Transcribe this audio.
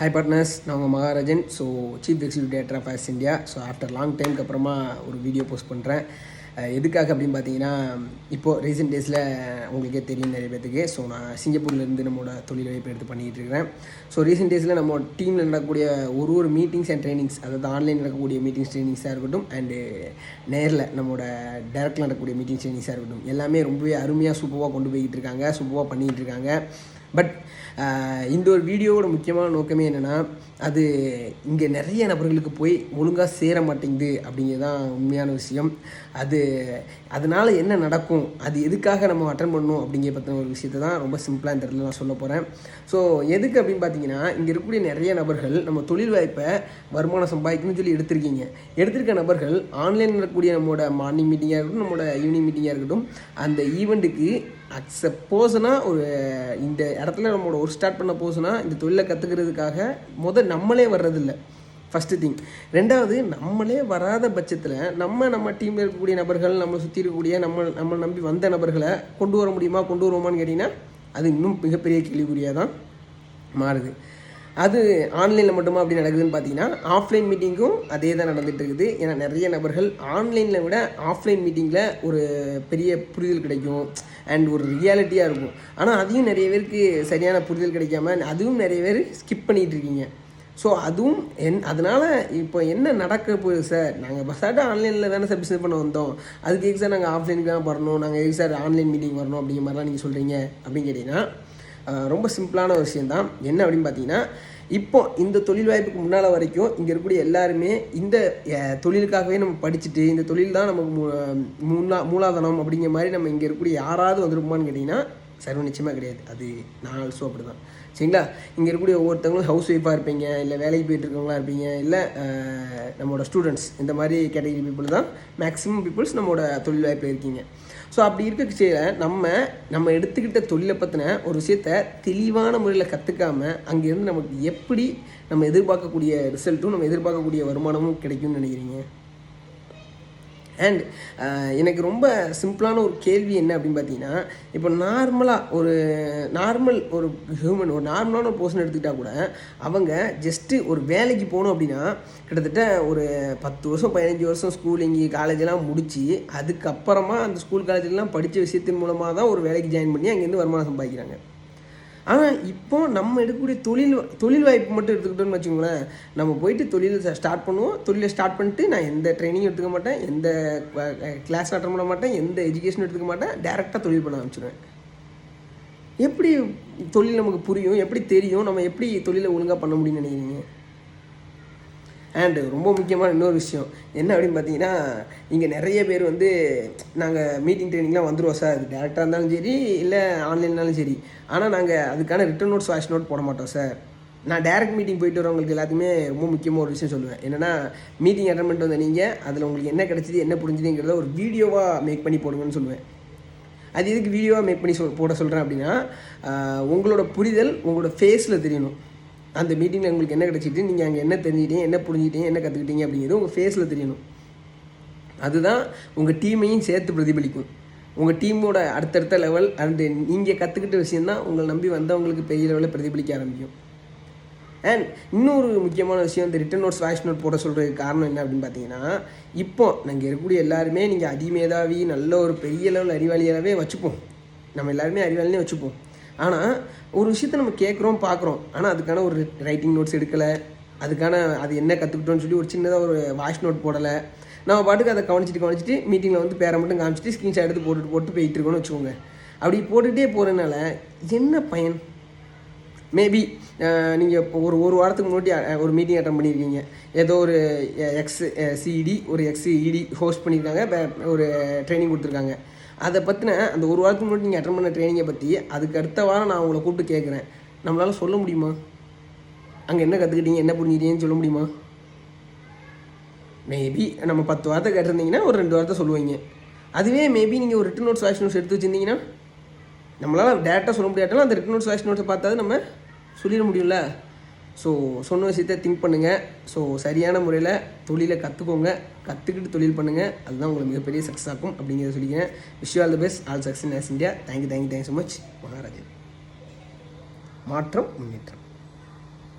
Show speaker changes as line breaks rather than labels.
High partners நான் உங்கள் Maharajan so chief executive director of ours India so after long டைம்க்கு அப்புறமா ஒரு வீடியோ போஸ்ட் பண்ணுறேன் எதுக்காக அப்படின்னு பார்த்தீங்கன்னா இப்போது ரீசெண்ட் டேஸில் உங்களுக்கே தெரியும் நிறைய பேத்துக்கு. ஸோ நான் சிங்கப்பூர்லேருந்து நம்மளோட தொழில் வாய்ப்பு எடுத்து பண்ணிகிட்டு இருக்கிறேன். ஸோ ரீசெண்ட் டேஸில் நம்ம டீமில் நடக்கக்கூடிய ஒரு ஒரு மீட்டிங்ஸ் அண்ட் ட்ரைனிங்ஸ் அதாவது ஆன்லைன் நடக்கக்கூடிய மீட்டிங்ஸ் ட்ரைனிங்ஸாக இருக்கட்டும் அண்டு நேரில் நம்மளோட டேரக்டில் நடக்கக்கூடிய மீட்டிங்ஸ் ட்ரைனிங்ஸாக இருக்கட்டும் எல்லாமே ரொம்பவே அருமையாக சூப்பராக கொண்டு போய்கிட்டு இருக்காங்க. சூப்பராக பண்ணிகிட்டு இருக்காங்க. பட் uh, இந்த ஒரு வீடியோவோட முக்கியமான நோக்கமே என்னென்னா அது இங்கே நிறைய நபர்களுக்கு போய் ஒழுங்காக சேர மாட்டேங்குது அப்படிங்கிறது தான் உண்மையான விஷயம். அது அதனால் என்ன நடக்கும் அது எதுக்காக நம்ம அட்டன் பண்ணணும் அப்படிங்கிற பற்றின ஒரு விஷயத்தை தான் ரொம்ப சிம்பிளாக இந்த இடத்துல நான் சொல்ல போகிறேன் ஸோ எதுக்கு அப்படின்னு பார்த்தீங்கன்னா இங்கே இருக்கக்கூடிய நிறைய நபர்கள் நம்ம தொழில் வாய்ப்பை வருமானம் சம்பாதிக்கணும்னு சொல்லி எடுத்திருக்கீங்க. எடுத்திருக்க நபர்கள் ஆன்லைனில் இருக்கக்கூடிய நம்மளோட மார்னிங் மீட்டிங்காக இருக்கட்டும் நம்மளோட ஈவினிங் மீட்டிங்காக இருக்கட்டும் அந்த ஈவெண்ட்டுக்கு அக்செப்ட் போஸ்னால் ஒரு இந்த இடத்துல நம்மளோட ஒரு ஸ்டார்ட் பண்ண போஸ்னா இந்த தொழிலை கற்றுக்கிறதுக்காக முதல் நம்மளே வர்றதில்லை. ஃபஸ்ட்டு திங் ரெண்டாவது நம்மளே வராத பட்சத்தில் நம்ம நம்ம டீமில் இருக்கக்கூடிய நபர்கள் நம்மளை சுற்றி இருக்கக்கூடிய நம்ம நம்ம நம்பி வந்த நபர்களை கொண்டு வர முடியுமா கொண்டு வருவோமான்னு கேட்டிங்கன்னா அது இன்னும் மிகப்பெரிய கேள்விக்குறியாக தான் மாறுது. அது ஆன்லைனில் மட்டுமா அப்படி நடக்குதுன்னு பார்த்தீங்கன்னா ஆஃப்லைன் மீட்டிங்கும் அதே தான் நடந்துகிட்டு இருக்குது ஏன்னா நிறைய நபர்கள் ஆன்லைனில் விட ஆஃப்லைன் மீட்டிங்கில் ஒரு பெரிய புரிதல் கிடைக்கும் அண்ட் ஒரு ரியாலிட்டியாக இருக்கும். ஆனால் அதையும் நிறைய பேருக்கு சரியான புரிதல் கிடைக்காம அதுவும் நிறைய பேர் ஸ்கிப் பண்ணிகிட்டு இருக்கீங்க ஸோ அதுவும் என் அதனால் இப்போ என்ன நடக்க போகுது சார் நாங்கள் பஸ்ஸாட்ட ஆன்லைனில் தானே சார் பிஸ்னஸ் பண்ண வந்தோம். அதுக்கு எதுக்கு சார் நாங்கள் ஆஃப்லைனுக்கு தான் வரணும் நாங்கள் எதுக்கு சார் ஆன்லைன் மீட்டிங் வரணும் அப்படிங்கிற மாதிரிலாம் நீங்கள் சொல்கிறீங்க அப்படின்னு கேட்டிங்கன்னா ரொம்ப சிம்பிளான ஒரு விஷயந்தான் என்ன அப்படின்னு பார்த்தீங்கன்னா இப்போ இந்த தொழில் வாய்ப்புக்கு முன்னால் வரைக்கும் இங்கே இருக்கக்கூடிய எல்லாருமே இந்த தொழிலுக்காகவே நம்ம படிச்சுட்டு இந்த தொழில் தான் நமக்கு மூலா மூலாதனம் அப்படிங்கிற மாதிரி நம்ம இங்கே இருக்கக்கூடிய யாராவது வந்திருக்குமான்னு கேட்டிங்கன்னா சர்வ நிச்சயமாக கிடையாது. அது நான் ஆல்சோ அப்படி தான் சரிங்களா? இங்கே இருக்கக்கூடிய ஒவ்வொருத்தவங்களும் ஹவுஸ் ஒய்ஃபாக இருப்பீங்க இல்லை வேலைக்கு போயிட்டு இருக்கவங்களா இருப்பீங்க இல்லை நம்மளோட ஸ்டூடெண்ட்ஸ் இந்த மாதிரி கேட்டகரி பீப்புள் தான் மேக்ஸிமம் பீப்புள்ஸ் நம்மளோட தொழில் வாய்ப்பில் இருக்கீங்க. ஸோ அப்படி இருக்க நம்ம நம்ம எடுத்துக்கிட்ட தொழிலை பற்றின ஒரு விஷயத்த தெளிவான முறையில் கற்றுக்காமல் அங்கேருந்து நமக்கு எப்படி நம்ம எதிர்பார்க்கக்கூடிய ரிசல்ட்டும் நம்ம எதிர்பார்க்கக்கூடிய வருமானமும் கிடைக்கும்னு நினைக்கிறீங்க? அண்ட் uh, எனக்கு ரொம்ப சிம்பிளான ஒரு கேள்வி என்ன அப்படின்னு பார்த்தீங்கன்னா இப்போ நார்மலாக ஒரு நார்மல் ஒரு ஹியூமன் ஒரு நார்மலான ஒரு பர்சன் எடுத்துக்கிட்டால் கூட அவங்க ஜஸ்ட்டு ஒரு வேலைக்கு போகணும் அப்படின்னா கிட்டத்தட்ட ஒரு பத்து வருஷம் பதினஞ்சு வருஷம் ஸ்கூலிங்கு காலேஜெல்லாம் முடித்து அதுக்கப்புறமா அந்த ஸ்கூல் காலேஜெல்லாம் படித்த விஷயத்தின் மூலமாக தான் ஒரு வேலைக்கு ஜாயின் பண்ணி அங்கேருந்து வருமானம் சம்பாதிக்கிறாங்க. ஆனால் இப்போ நம்ம எடுக்கக்கூடிய தொழில் தொழில் வாய்ப்பு மட்டும் எடுத்துக்கிட்டோம்னு வச்சுக்கோங்களேன். நம்ம போயிட்டு தொழில் ஸ்டார்ட் பண்ணுவோம். தொழிலை ஸ்டார்ட் பண்ணிட்டு நான் எந்த ட்ரைனிங் எடுத்துக்க மாட்டேன். எந்த கிளாஸ் அட்டன் பண்ண மாட்டேன். எந்த எஜுகேஷன் எடுத்துக்க மாட்டேன். டேரெக்டாக தொழில் பண்ண ஆரம்பிச்சிடுவேன் எப்படி தொழில் நமக்கு புரியும்? எப்படி தெரியும்? நம்ம எப்படி தொழிலை ஒழுங்காக பண்ண முடியும்னு நினைக்கிறீங்க? அண்டு ரொம்ப முக்கியமான இன்னொரு விஷயம். என்ன அப்படின்னு பார்த்தீங்கன்னா இங்கே நிறைய பேர் வந்து நாங்கள் மீட்டிங் ட்ரைனிங்லாம் வந்துடுவோம் சார் அது டேரெக்டாக இருந்தாலும் சரி இல்லை ஆன்லைன்னாலும் சரி. ஆனால் நாங்கள் அதுக்கான ரிட்டன் நோட்ஸ் வாய்ஸ் நோட் போட மாட்டோம் சார் நான் டேரக்ட் மீட்டிங் போயிட்டு வரவங்களுக்கு எல்லாத்துக்குமே ரொம்ப முக்கியமாக ஒரு விஷயம் சொல்லுவேன். என்னென்னா மீட்டிங் அட்டன் பண்ணிட்டு வந்த நீங்கள் அதில் உங்களுக்கு என்ன கிடச்சிது என்ன புரிஞ்சுதுங்கிறத ஒரு வீடியோவாக மேக் பண்ணி போடுங்கன்னு சொல்லுவேன். அது எதுக்கு வீடியோவாக மேக் பண்ணி சொல் போட சொல்கிறேன் அப்படின்னா உங்களோட புரிதல் உங்களோட ஃபேஸில் தெரியணும். அந்த மீட்டிங்கில் உங்களுக்கு என்ன கிடச்சிட்டு நீங்கள் அங்கே என்ன தெரிஞ்சுக்கிட்டீங்க என்ன புரிஞ்சுக்கிட்டீங்க என்ன கற்றுக்கிட்டீங்க அப்படிங்கிறது உங்கள் ஃபேஸில் தெரியணும். அதுதான் உங்கள் டீமையும் சேர்த்து பிரதிபலிக்கும். உங்கள் டீமோட அடுத்தடுத்த லெவல் அண்டு நீங்கள் கற்றுக்கிட்ட விஷயந்தான் உங்களை நம்பி வந்தவங்களுக்கு பெரிய லெவலில் பிரதிபலிக்க ஆரம்பிக்கும். அண்ட் இன்னொரு முக்கியமான விஷயம் இந்த ரிட்டன் நோட்ஸ் வாய்ஸ் நோட் போட சொல்கிறதுக்கு காரணம் என்ன அப்படின்னு பார்த்தீங்கன்னா இப்போ நாங்கள் இருக்கக்கூடிய எல்லாருமே நீங்கள் அதிமேதாவி நல்ல ஒரு பெரிய லெவல் அறிவாளியாகவே வச்சுப்போம். நம்ம எல்லாருமே அறிவாளினே வச்சுப்போம். ஆனால் ஒரு விஷயத்த நம்ம கேட்குறோம் பார்க்குறோம் ஆனால் அதுக்கான ஒரு ரைட்டிங் நோட்ஸ் எடுக்கலை. அதுக்கான அது என்ன கற்றுக்கிட்டோன்னு சொல்லி ஒரு சின்னதாக ஒரு வாய்ஸ் நோட் போடலை. நம்ம பாட்டுக்கு அதை கவனிச்சிட்டு கவனிச்சிட்டு மீட்டிங்கில் வந்து பேரை மட்டும் காமிச்சிட்டு ஸ்க்ரீன்ஷாட் எடுத்து போட்டுட்டு போட்டு போயிட்டு இருக்கோன்னு வச்சுக்கோங்க. அப்படி போட்டுகிட்டே போகிறதுனால என்ன பயன்? மேபி நீங்கள் இப்போ ஒரு ஒரு வாரத்துக்கு முன்னாடி ஒரு மீட்டிங் அட்டன் பண்ணியிருக்கீங்க ஏதோ ஒரு எக்ஸ் சிஇடி ஒரு எக்ஸ் இடி ஹோஸ்ட் பண்ணியிருக்காங்க ஒரு ட்ரைனிங் கொடுத்துருக்காங்க. அதை பற்றின அந்த ஒரு வாரத்துக்கு முன்னாடி நீங்கள் அட்டன் பண்ண ட்ரைனிங்கை பற்றி அதுக்கு அடுத்த வாரம் நான் உங்களை கூப்பிட்டு கேட்குறேன் நம்மளால் சொல்ல முடியுமா? அங்கே என்ன கற்றுக்கிட்டீங்க என்ன புரிஞ்சுக்கிட்டீங்கன்னு சொல்ல முடியுமா? மேபி நம்ம பத்து வார்த்தை கேட்டிருந்தீங்கன்னா ஒரு ரெண்டு வார்த்தை சொல்லுவீங்க. அதுவே மேபி நீங்கள் ஒரு ரிட்டன் நோட்ஸ் வாய்ஸ் நோட்ஸ் எடுத்து வச்சுருந்தீங்கன்னா நம்மளால் டேரெக்டாக சொல்ல முடியாட்டாலும் அந்த ரிட்டன் நோட்ஸ் வாய்ஸ் நோட்ஸை பார்த்தாது நம்ம சொல்லிட முடியும்ல. ஸோ சொன்ன விஷயத்தை திங்க் பண்ணுங்கள் ஸோ சரியான முறையில் தொழிலை கற்றுக்கோங்க கற்றுக்கிட்டு தொழில் பண்ணுங்கள் அதுதான் உங்களுக்கு மிகப்பெரிய சக்ஸஸ் ஆகும் அப்படிங்கிறத சொல்லிக்கிறேன். Wish all the best all success in India thank you thank you thank you so much Maharajan மாற்றம் முன்னேற்றம்.